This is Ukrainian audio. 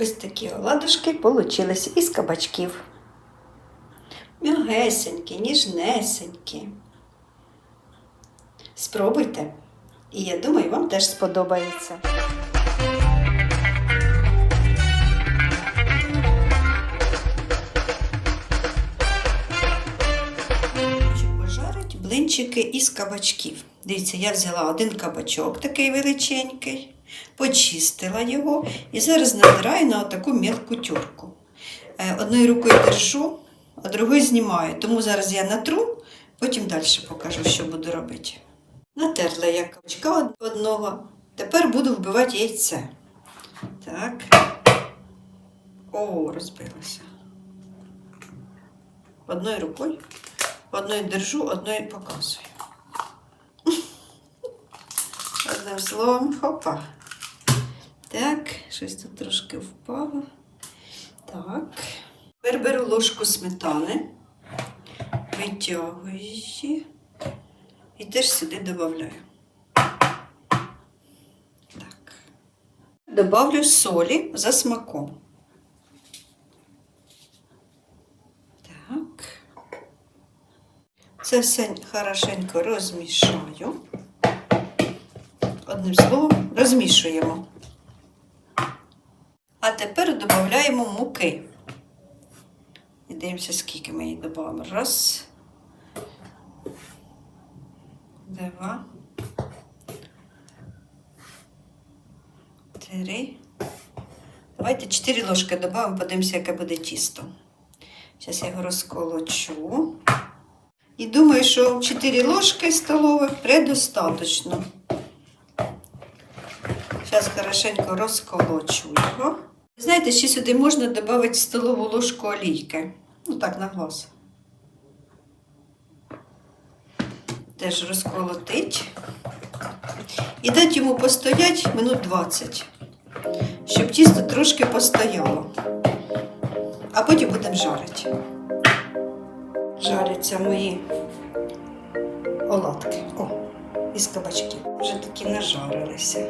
Ось такі оладушки получились із кабачків. М'ягесенькі, ніжнесенькі. Спробуйте. І я думаю, вам теж сподобається. Блинчики із кабачків. Дивіться, я взяла один кабачок такий величенький, почистила його і зараз набираю на таку мілку тюрку. Е, Одною рукою держу, а другою знімаю. Тому зараз я натру, потім далі покажу, що буду робити. Натерла я кабачка од- одного. Тепер буду вбивати яйце. Так. О, розбилося. Одною рукою. Одною держу, одною показую. Одним словом, хопа. Так, щось тут трошки впало. Так. Тепер беру ложку сметани, витягую її і теж сюди додаю. Так. Добавлю солі за смаком. Так. Це все хорошенько розмішаю. Одним словом, розмішуємо. А тепер додаємо муки. І дивимося, скільки ми її додаємо. Раз. Два. Три. Давайте 4 ложки додамо, подивимося, яке буде тісто. Зараз я його розколочу. І думаю, що 4 ложки столових предостаточно. Зараз хорошенько розколочу його. Знаєте, ще сюди можна додати столову ложку олійки. Ну так, на глаз. Теж розколотить. І дати йому постоять минут 20, щоб тісто трошки постояло. А потім будемо жарити. Жаряться мої оладки. О, із кабачків. Вже такі нажарилися.